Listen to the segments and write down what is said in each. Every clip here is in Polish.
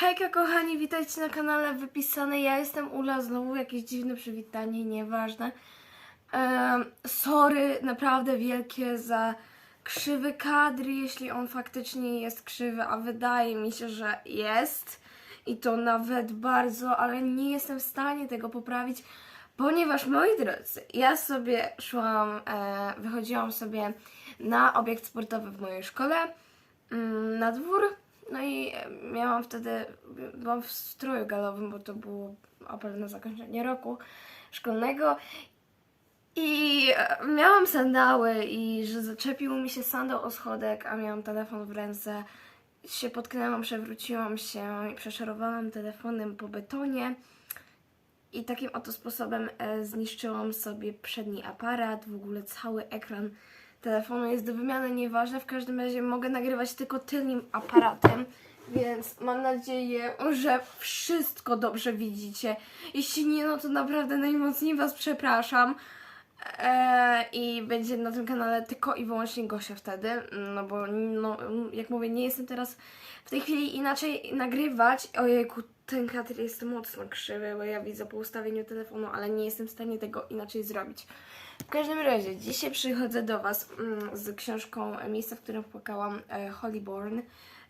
Hejka kochani, witajcie na kanale Wypisane. Ja jestem Ula, znowu jakieś dziwne przywitanie, nieważne. Em, sorry naprawdę wielkie za krzywy kadr, jeśli on faktycznie jest krzywy, a wydaje mi się, że jest. I to nawet bardzo, ale nie jestem w stanie tego poprawić, ponieważ moi drodzy, ja sobie szłam, e, wychodziłam sobie na obiekt sportowy w mojej szkole, mm, na dwór. No i miałam wtedy, byłam w stroju galowym, bo to było apel na zakończenie roku szkolnego. I e, miałam sandały i że zaczepił mi się sandał o schodek, a miałam telefon w ręce. Się potknęłam, przewróciłam się i przeszarowałam telefonem po betonie. I takim oto sposobem e, zniszczyłam sobie przedni aparat, w ogóle cały ekran telefonu jest do wymiany, nieważne. W każdym razie mogę nagrywać tylko tylnym aparatem, więc mam nadzieję, że wszystko dobrze widzicie. Jeśli nie, no to naprawdę najmocniej Was przepraszam. Eee, I będzie na tym kanale tylko i wyłącznie Gosia wtedy, no bo no, jak mówię, nie jestem teraz w tej chwili inaczej nagrywać. Ojejku, ten kadr jest mocno krzywy, bo ja widzę po ustawieniu telefonu, ale nie jestem w stanie tego inaczej zrobić. W każdym razie, dzisiaj przychodzę do Was mm, z książką e, Miejsca, w którym płakałam e, Hollyborn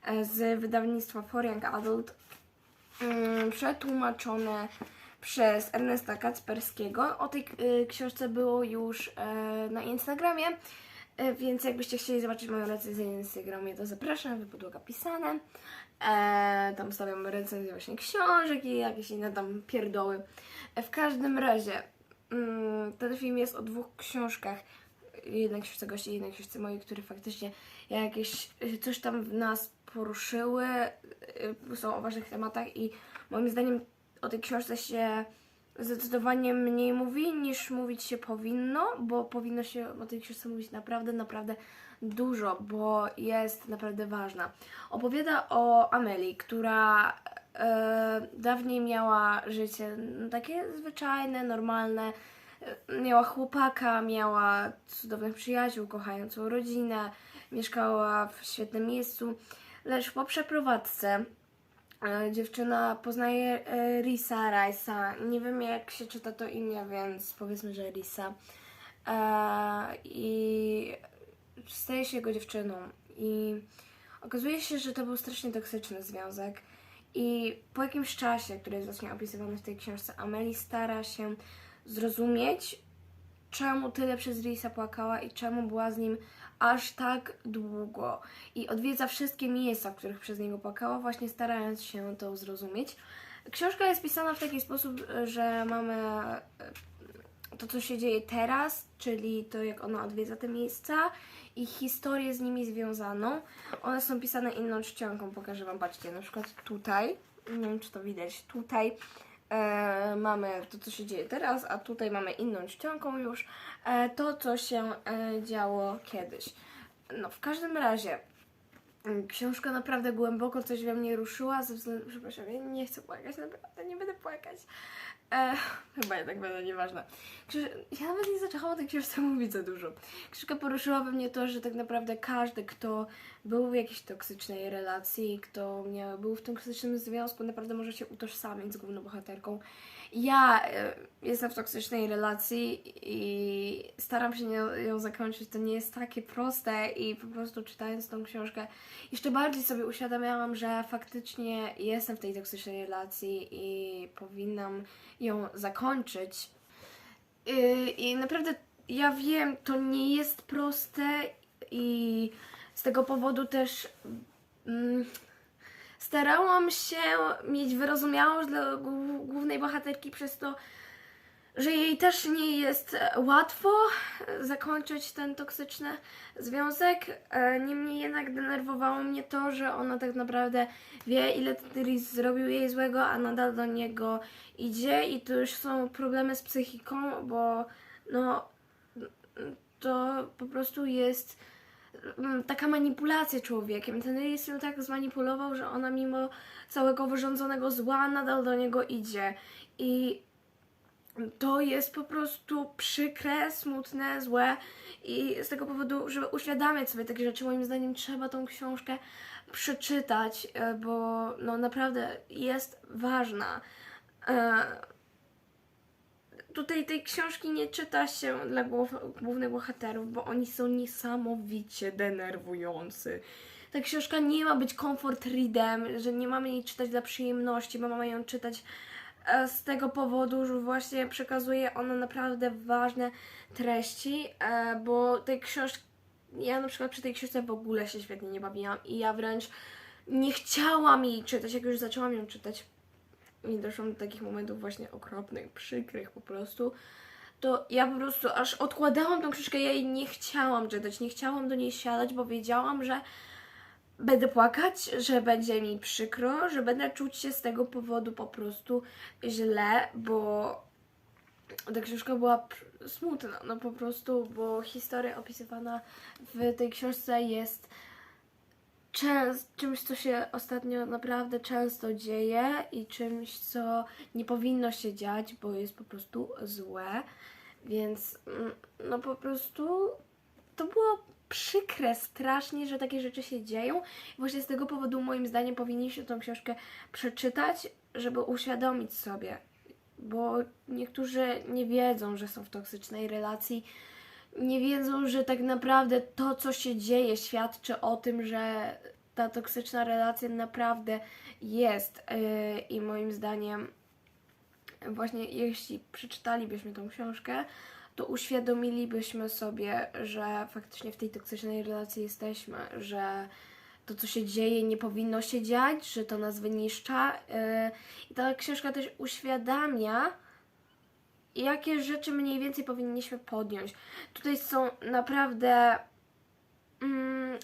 e, z wydawnictwa For Young Adult mm, przetłumaczone przez Ernesta Kacperskiego. O tej y, książce było już e, na Instagramie, e, więc jakbyście chcieli zobaczyć moją recenzję na Instagramie, to zapraszam, wypodłoga pisane. E, tam stawiam recenzję właśnie książek i jakieś inne tam pierdoły. E, w każdym razie, ten film jest o dwóch książkach. Jednej książce gości, jednej książce mojej, które faktycznie jakieś y, coś tam w nas poruszyły, y, są o ważnych tematach i moim zdaniem o tej książce się zdecydowanie mniej mówi niż mówić się powinno, bo powinno się o tej książce mówić naprawdę, naprawdę dużo, bo jest naprawdę ważna. Opowiada o Amelii, która dawniej miała życie no, takie zwyczajne, normalne. E, Miała chłopaka, miała cudownych przyjaciół, kochającą rodzinę, mieszkała w świetnym miejscu, lecz po przeprowadzce E, Dziewczyna poznaje e, Risa Rice'a. Nie wiem jak się czyta to imię, więc powiedzmy, że Risa. E, I staje się jego dziewczyną. I okazuje się, że to był strasznie toksyczny związek. I po jakimś czasie, który jest właśnie opisywany w tej książce, Amelie stara się zrozumieć, czemu tyle przez Risa płakała i czemu była z nim aż tak długo. I odwiedza wszystkie miejsca, w których przez niego płakała, właśnie starając się to zrozumieć. Książka jest pisana w taki sposób, że mamy to, co się dzieje teraz, czyli to, jak ona odwiedza te miejsca i historię z nimi związaną. One są pisane inną czcionką. Pokażę Wam, patrzcie, na przykład tutaj, nie wiem, czy to widać, tutaj e, mamy to, co się dzieje teraz, a tutaj mamy inną czcionką już e, to, co się e, działo kiedyś. No, w każdym razie, mm, książka naprawdę głęboko coś we mnie ruszyła, ze względu, przepraszam, ja nie chcę płakać, naprawdę nie będę płakać. E, chyba jednak będę, nieważne. Książ- ja nawet nie zaczęłam o tej książce mówić za dużo. Książka poruszyła we mnie to, że tak naprawdę każdy, kto był w jakiejś toksycznej relacji, kto miał, był w tym toksycznym związku, naprawdę może się utożsamić z główną bohaterką. Ja e, jestem w toksycznej relacji i staram się ją zakończyć. To nie jest takie proste i po prostu czytając tą książkę jeszcze bardziej sobie uświadamiałam, że faktycznie jestem w tej toksycznej relacji i powinnam ją zakończyć. I, I naprawdę ja wiem, to nie jest proste i z tego powodu też mm, starałam się mieć wyrozumiałość dla głó- głównej bohaterki przez to, że jej też nie jest łatwo zakończyć ten toksyczny związek. E, Niemniej jednak denerwowało mnie to, że ona tak naprawdę wie, ile Tris zrobił jej złego, a nadal do niego idzie i to już są problemy z psychiką, bo no to po prostu jest taka manipulacja człowiekiem. Ten ją tak zmanipulował, że ona mimo całego wyrządzonego zła nadal do niego idzie. I to jest po prostu przykre, smutne, złe i z tego powodu, żeby uświadamiać sobie takie rzeczy, moim zdaniem trzeba tą książkę przeczytać, e, bo no naprawdę jest ważna. Tutaj tej książki nie czyta się dla głównych bohaterów, bo oni są niesamowicie denerwujący. Ta książka nie ma być comfort readem, że nie mamy jej czytać dla przyjemności, bo mamy ją czytać e, z tego powodu, że właśnie przekazuje ona naprawdę ważne treści, e, bo tej książki, ja na przykład przy tej książce w ogóle się świetnie nie bawiłam i ja wręcz nie chciałam jej czytać, jak już zaczęłam ją czytać i doszłam do takich momentów właśnie okropnych, przykrych po prostu, to ja po prostu aż odkładałam tą książkę, ja jej nie chciałam czytać, nie chciałam do niej siadać, bo wiedziałam, że będę płakać, że będzie mi przykro, że będę czuć się z tego powodu po prostu źle, bo ta książka była smutna, no po prostu, bo historia opisywana w tej książce jest częst, czymś, co się ostatnio naprawdę często dzieje i czymś, co nie powinno się dziać, bo jest po prostu złe. Więc mm, no po prostu to było przykre strasznie, że takie rzeczy się dzieją. I właśnie z tego powodu moim zdaniem powinniście tą książkę przeczytać, żeby uświadomić sobie, bo niektórzy nie wiedzą, że są w toksycznej relacji nie wiedzą, że tak naprawdę to, co się dzieje, świadczy o tym, że ta toksyczna relacja naprawdę jest. Yy, I moim zdaniem, właśnie jeśli przeczytalibyśmy tą książkę, to uświadomilibyśmy sobie, że faktycznie w tej toksycznej relacji jesteśmy, że to, co się dzieje, nie powinno się dziać, że to nas wyniszcza. Yy, I ta książka też uświadamia, jakie rzeczy mniej więcej powinniśmy podjąć. Tutaj są naprawdę mm,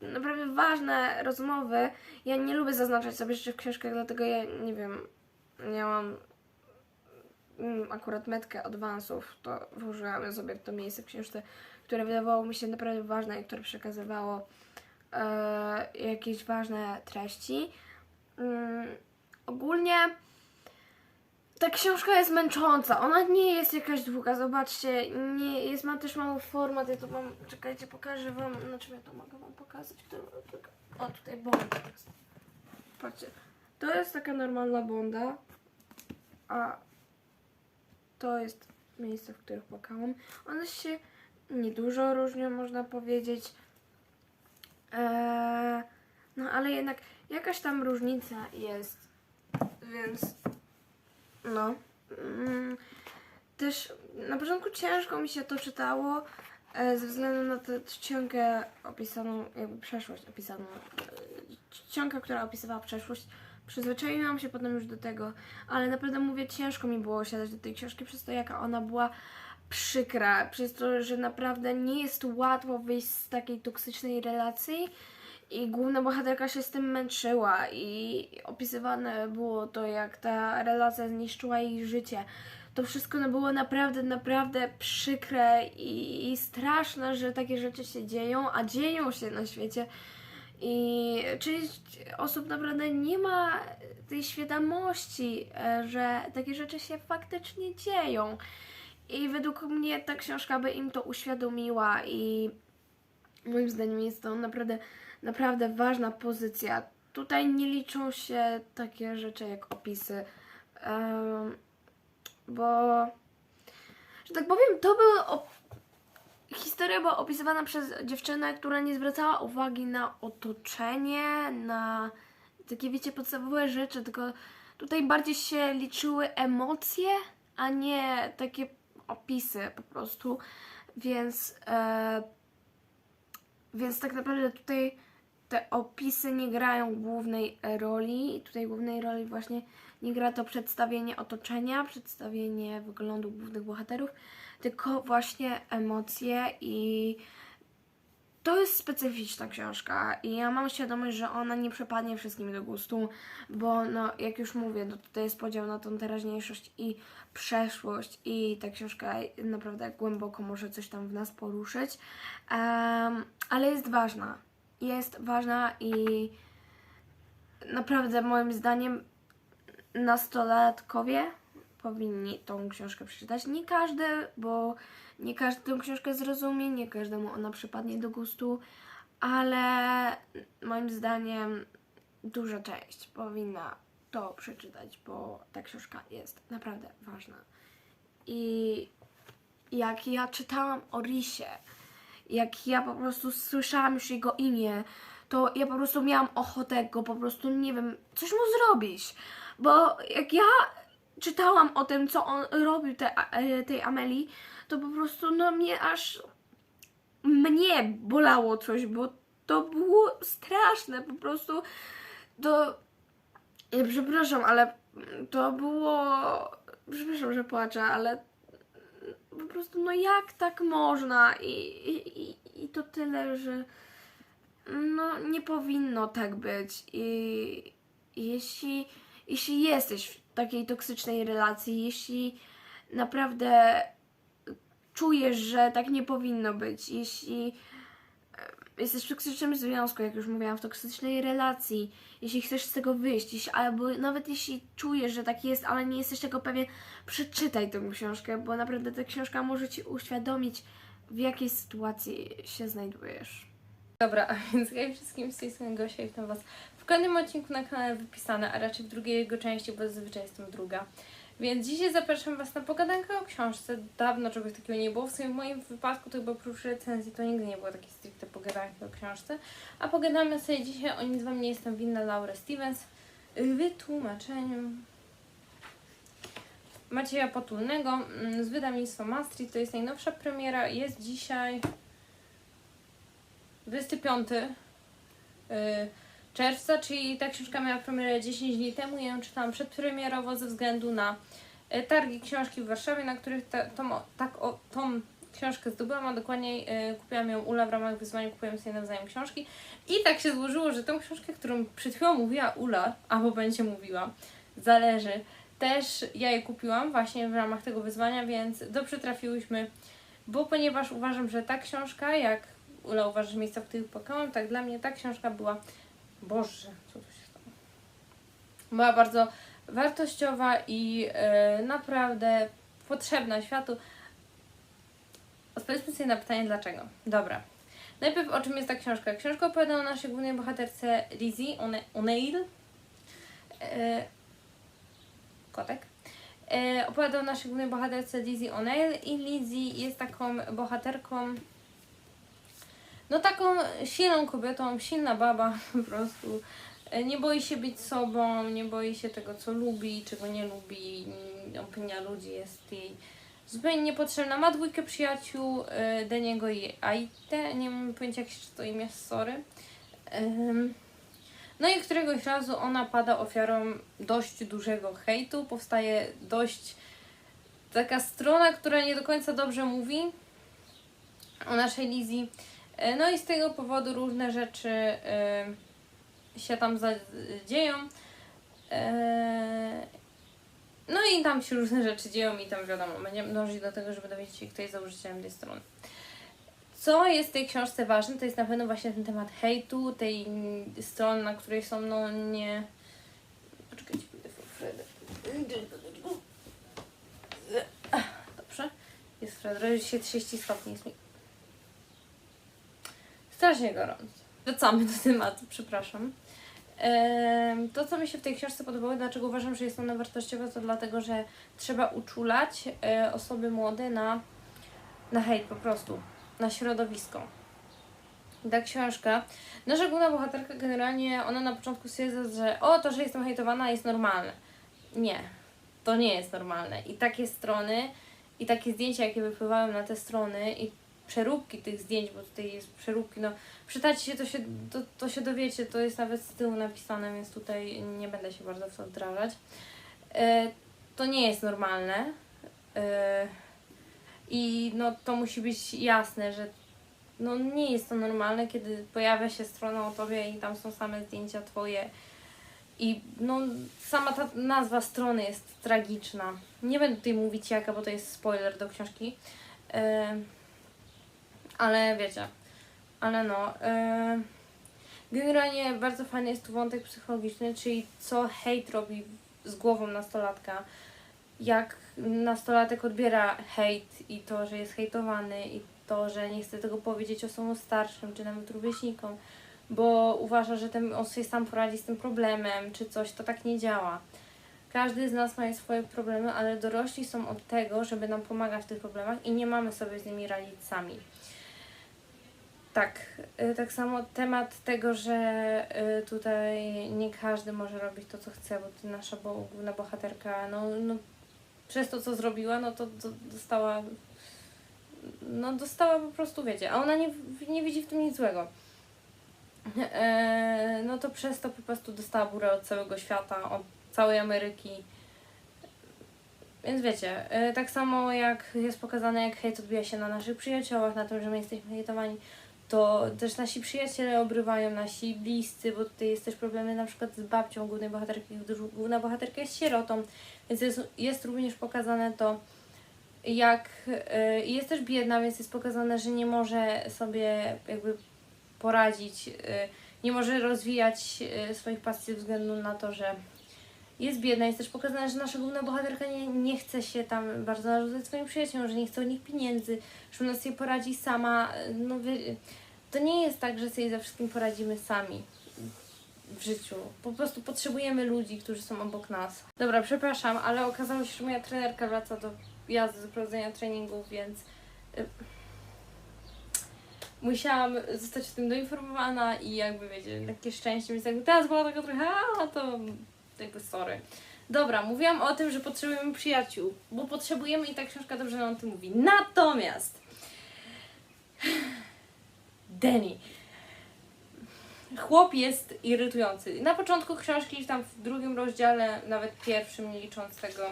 naprawdę ważne rozmowy. Ja nie lubię zaznaczać sobie rzeczy w książkach, dlatego ja nie wiem, miałam mm, akurat metkę adwansów, to włożyłam sobie w to miejsce w książce, które wydawało mi się naprawdę ważne i które przekazywało e, jakieś ważne treści. Mm, ogólnie ta książka jest męcząca. Ona nie jest jakaś długa, zobaczcie. Nie, jest, ma też mały format. Ja tu mam, czekajcie, pokażę wam, na czym ja to mogę wam pokazać. O, tutaj bonda jest. Patrzcie, to jest taka normalna bonda, a to jest miejsce, w których płakałam. One się niedużo różnią, można powiedzieć. Eee, no ale jednak jakaś tam różnica jest, więc no. Mm, Też na początku ciężko mi się to czytało e, ze względu na tę czcionkę opisaną, jakby przeszłość opisaną. e, Czcionka, która opisywała przeszłość. Przyzwyczaiłam się potem już do tego, ale naprawdę mówię, ciężko mi było siadać do tej książki przez to, jaka ona była przykra, przez to, że naprawdę nie jest łatwo wyjść z takiej toksycznej relacji i główna bohaterka się z tym męczyła i opisywane było to, jak ta relacja zniszczyła jej życie. To wszystko no, było naprawdę, naprawdę przykre i, i straszne, że takie rzeczy się dzieją, a dzieją się na świecie. I część osób naprawdę nie ma tej świadomości, e, że takie rzeczy się faktycznie dzieją. I według mnie ta książka by im to uświadomiła i moim zdaniem jest to naprawdę, naprawdę ważna pozycja. Tutaj nie liczą się takie rzeczy jak opisy, bo, że tak powiem, to były historia była opisywana przez dziewczynę, która nie zwracała uwagi na otoczenie, na takie, wiecie, podstawowe rzeczy, tylko tutaj bardziej się liczyły emocje, a nie takie opisy po prostu, więc e, więc tak naprawdę tutaj te opisy nie grają głównej roli. I tutaj głównej roli właśnie nie gra to przedstawienie otoczenia, przedstawienie wyglądu głównych bohaterów, tylko właśnie emocje i to jest specyficzna książka i ja mam świadomość, że ona nie przepadnie wszystkim do gustu, bo no, jak już mówię, no, tutaj jest podział na tą teraźniejszość i przeszłość i ta książka naprawdę głęboko może coś tam w nas poruszyć, Em, ale jest ważna. Jest ważna i naprawdę moim zdaniem nastolatkowie powinni tą książkę przeczytać. Nie każdy, bo nie każdy tę książkę zrozumie, nie każdemu ona przypadnie do gustu, ale moim zdaniem duża część powinna to przeczytać, bo ta książka jest naprawdę ważna. I jak ja czytałam o Risie, jak ja po prostu słyszałam już jego imię, to ja po prostu miałam ochotę go po prostu, nie wiem, coś mu zrobić. Bo jak ja czytałam o tym, co on robił te, e, tej Ameli, to po prostu no mnie aż mnie bolało coś, bo to było straszne, po prostu to ja przepraszam, ale to było przepraszam, że płaczę, ale po prostu no jak tak można? I, i, i- to tyle, że no nie powinno tak być. I jeśli, jeśli jesteś w takiej toksycznej relacji, jeśli naprawdę czujesz, że tak nie powinno być, jeśli jesteś w toksycznym związku, jak już mówiłam, w toksycznej relacji, jeśli chcesz z tego wyjść, jeśli, albo nawet jeśli czujesz, że tak jest, ale nie jesteś tego pewien, przeczytaj tę książkę, bo naprawdę ta książka może Ci uświadomić, w jakiej sytuacji się znajdujesz. Dobra, a więc hej wszystkim z tej strony Gosia i witam Was w kolejnym odcinku na kanale Wypisane, a raczej w drugiej jego części, bo zazwyczaj jestem druga. Więc dzisiaj zapraszam Was na pogadankę o książce. Dawno czegoś takiego nie było. W sumie w moim wypadku to chyba prócz recenzji to nigdy nie było takiej stricte pogadanki o książce. A pogadamy sobie dzisiaj o nic Wam nie jestem winna Laura Stevens w wytłumaczeniu Macieja Potulnego mm, z wydawnictwa Maastricht. To jest najnowsza premiera. Jest dzisiaj 25 y, czerwca, czyli ta książka miała premierę 10 dni temu. Ja ją czytałam przedpremierowo ze względu na y, targi książki w Warszawie, na których ta, tą, tak o, tą książkę zdobyłam, a dokładniej y, kupiłam ją Ula w ramach wyzwania, kupiłam sobie nawzajem książki. I tak się złożyło, że tą książkę, którą przed chwilą mówiła Ula, albo będzie mówiła, zależy, też ja je kupiłam właśnie w ramach tego wyzwania, więc dobrze trafiłyśmy, bo ponieważ uważam, że ta książka, jak Ula uważa, że miejsca, w których płakałam, tak dla mnie ta książka była, Boże, co tu się stało? Była bardzo wartościowa i e, naprawdę potrzebna światu. Odpowiedzmy sobie na pytanie dlaczego. Dobra. Najpierw o czym jest ta książka? Książka opowiada o naszej głównej bohaterce Lizzie One- O'Neill. E, kotek. E, opowiada o naszej głównej bohaterce Lizzie O'Neill i Lizzie jest taką bohaterką no taką silną kobietą, silna baba po prostu. E, Nie boi się być sobą, nie boi się tego, co lubi, czego nie lubi. Opinia ludzi jest jej zupełnie niepotrzebna. Ma dwójkę przyjaciół, e, Deniego i Aite. Nie mam pojęcia, jak się to imię, sorry. No i któregoś razu ona pada ofiarą dość dużego hejtu. Powstaje dość taka strona, która nie do końca dobrze mówi o naszej Lizzie. E, No i z tego powodu różne rzeczy e, się tam dzieją. E, No i tam się różne rzeczy dzieją i tam wiadomo, będziemy dążyć do tego, żeby dowiedzieć się, kto jest założycielem tej strony. Co jest w tej książce ważne, to jest na pewno właśnie ten temat hejtu, tej strony, na której są no nie... Poczekajcie, pójdę po Freda. Dobrze. Jest Fred, robi się 30 stopni, jest mi strasznie gorąco. Wracamy do tematu, przepraszam. To, co mi się w tej książce podobało, dlaczego uważam, że jest ona wartościowa, to dlatego, że trzeba uczulać e, osoby młode na, na hejt po prostu, na środowisko. Ta książka, nasza główna bohaterka generalnie, ona na początku stwierdza, że o, to, że jestem hejtowana jest normalne. Nie, to nie jest normalne. I takie strony, i takie zdjęcia, jakie wypływają na te strony, i przeróbki tych zdjęć, bo tutaj jest przeróbki, no Czytacie się to, się, to, to się dowiecie, to jest nawet z tyłu napisane, więc tutaj nie będę się bardzo w to wdrażać. E, to nie jest normalne. E, I no, to musi być jasne, że no, nie jest to normalne, kiedy pojawia się strona o tobie i tam są same zdjęcia twoje. I no, sama ta nazwa strony jest tragiczna. Nie będę tutaj mówić jaka, bo to jest spoiler do książki. E, ale wiecie, ale no. e, generalnie bardzo fajny jest tu wątek psychologiczny, czyli co hejt robi z głową nastolatka. Jak nastolatek odbiera hejt i to, że jest hejtowany i to, że nie chce tego powiedzieć osobom starszym, czy nawet rówieśnikom, bo uważa, że ten, on sobie sam poradzi z tym problemem, czy coś, to tak nie działa. Każdy z nas ma swoje problemy, ale dorośli są od tego, żeby nam pomagać w tych problemach i nie mamy sobie z nimi radzić sami. Tak, y, tak samo temat tego, że y, tutaj nie każdy może robić to, co chce, bo nasza główna bohaterka, no, no przez to, co zrobiła, no to do, dostała, no dostała po prostu, wiecie, a ona nie, nie widzi w tym nic złego. E, no to przez to po prostu dostała burę od całego świata, od całej Ameryki. Więc wiecie, e, tak samo jak jest pokazane, jak hejt odbija się na naszych przyjaciołach, na tym, że my jesteśmy hejtowani, to też nasi przyjaciele obrywają, nasi bliscy, bo tutaj jest też problemy na przykład z babcią głównej bohaterki, gdyż główna bohaterka jest sierotą, więc jest, jest również pokazane to, jak y, jest też biedna, więc jest pokazane, że nie może sobie jakby poradzić, y, nie może rozwijać y, swoich pasji ze względu na to, że jest biedna. Jest też pokazane, że nasza główna bohaterka nie, nie chce się tam bardzo narzucać swoim przyjaciółom, że nie chce od nich pieniędzy, że ona sobie poradzi sama. No, to nie jest tak, że sobie ze wszystkim poradzimy sami w życiu. Po prostu potrzebujemy ludzi, którzy są obok nas. Dobra, przepraszam, ale okazało się, że moja trenerka wraca do jazdy, do prowadzenia treningów, więc y, musiałam zostać o tym doinformowana i jakby wiecie, takie szczęście, więc jakby teraz była taka trochę, a to jakby sorry. Dobra, mówiłam o tym, że potrzebujemy przyjaciół, bo potrzebujemy i ta książka dobrze nam o tym mówi. Natomiast Danny. Chłop jest irytujący. Na początku książki, tam w drugim rozdziale, nawet pierwszym, nie licząc tego,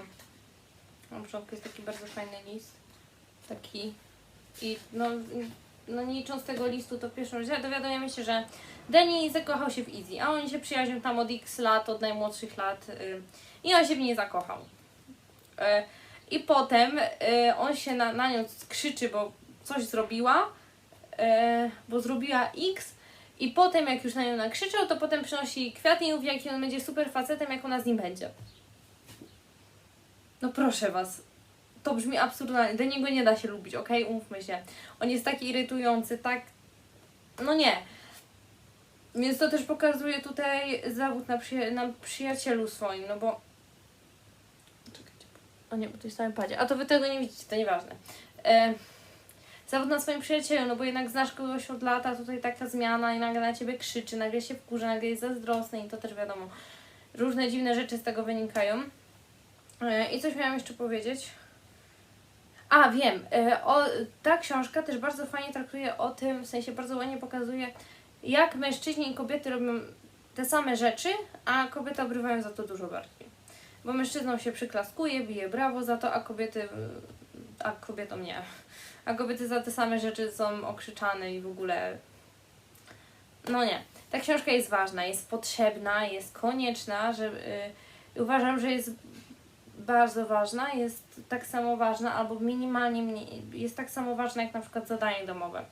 na początku jest taki bardzo fajny list. Taki. I no, no nie licząc tego listu, to w pierwszym rozdziale dowiadujemy się, że Danny zakochał się w Izzy, a oni się przyjaźnią tam od x lat, od najmłodszych lat y, i on się w niej zakochał. Y, I potem y, on się na, na nią krzyczy, bo coś zrobiła, y, bo zrobiła X i potem jak już na nią nakrzyczał, to potem przynosi kwiaty i mówi, jaki on będzie super facetem, jak ona z nim będzie. No proszę was, to brzmi absurdalnie. Do niego nie da się lubić, okej? Umówmy się. On jest taki irytujący, tak... No nie. Więc to też pokazuje tutaj zawód na, przyja- na przyjacielu swoim, no bo... Czekajcie. O nie, bo to jest na padzie. A to wy tego nie widzicie, to nieważne. E... Zawód na swoim przyjacielu, no bo jednak znasz kogoś od lata, tutaj taka zmiana i nagle na ciebie krzyczy, nagle się wkurza, nagle jest zazdrosny i to też wiadomo. Różne dziwne rzeczy z tego wynikają. E, I coś miałam jeszcze powiedzieć. A, wiem. E, O, ta książka też bardzo fajnie traktuje o tym, w sensie bardzo ładnie pokazuje, jak mężczyźni i kobiety robią te same rzeczy, a kobiety obrywają za to dużo bardziej. Bo mężczyznom się przyklaskuje, bije brawo za to, a kobiety, a kobietom nie. A kobiety za te same rzeczy są okrzyczane i w ogóle. No nie. Ta książka jest ważna, jest potrzebna, jest konieczna, że y, uważam, że jest bardzo ważna, jest tak samo ważna, albo minimalnie mniej, jest tak samo ważna jak na przykład zadanie domowe.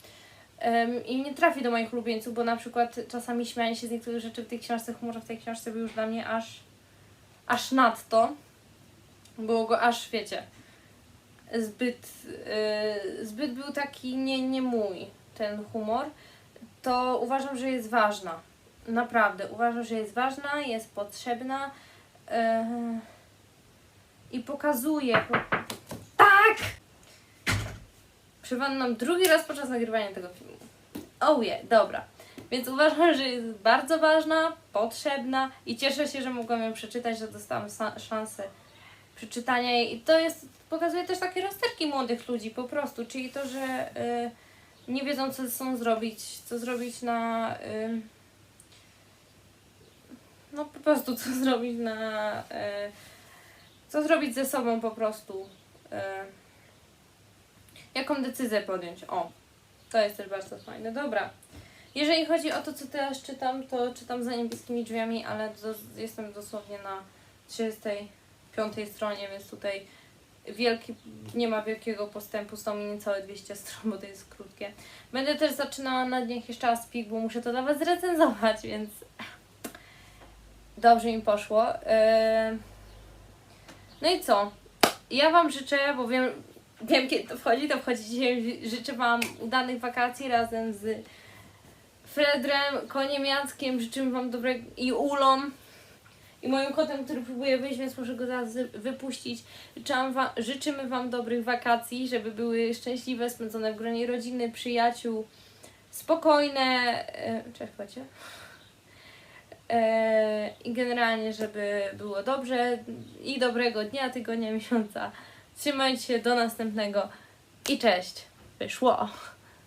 Ym, I nie trafi do moich ulubieńców, bo na przykład czasami śmianie się z niektórych rzeczy w tej książce, humor w tej książce był już dla mnie aż, aż nadto. Było go aż, wiecie, zbyt, yy, zbyt był taki nie, nie mój ten humor. To uważam, że jest ważna. Naprawdę, uważam, że jest ważna, jest potrzebna. Yy, i pokazuje. Tak! Przywam nam drugi raz podczas nagrywania tego filmu. Oh yeah, dobra. Więc uważam, że jest bardzo ważna, potrzebna i cieszę się, że mogłam ją przeczytać, że dostałam szansę przeczytania jej. I to jest, pokazuje też takie rozterki młodych ludzi po prostu, czyli to, że y, nie wiedzą, co sobą zrobić, co zrobić na... Y, no po prostu, co zrobić na... Y, co zrobić ze sobą po prostu. E, jaką decyzję podjąć? O, to jest też bardzo fajne. Dobra. Jeżeli chodzi o to, co teraz czytam, to czytam za niebieskimi drzwiami, ale do, jestem dosłownie na 35 stronie, więc tutaj wielki, nie ma wielkiego postępu, są mi niecałe 200 stron, bo to jest krótkie. Będę też zaczynała na dniach jeszcze raz pik, bo muszę to dla Was zrecenzować, więc dobrze mi poszło. E, no i co? Ja Wam życzę, bo wiem, wiem kiedy to wchodzi, to wchodzi dzisiaj. Życzę Wam udanych wakacji razem z Fredrem, koniem Jackiem. Życzymy Wam dobrego i Ulą. I moim kotem, który próbuje wyjść, więc muszę go zaraz wypuścić. Wam, życzymy Wam dobrych wakacji, żeby były szczęśliwe, spędzone w gronie rodziny, przyjaciół, spokojne. E, czekajcie. E, I generalnie, żeby było dobrze i dobrego dnia, tygodnia, miesiąca. Trzymajcie się, do następnego i cześć. Wyszło.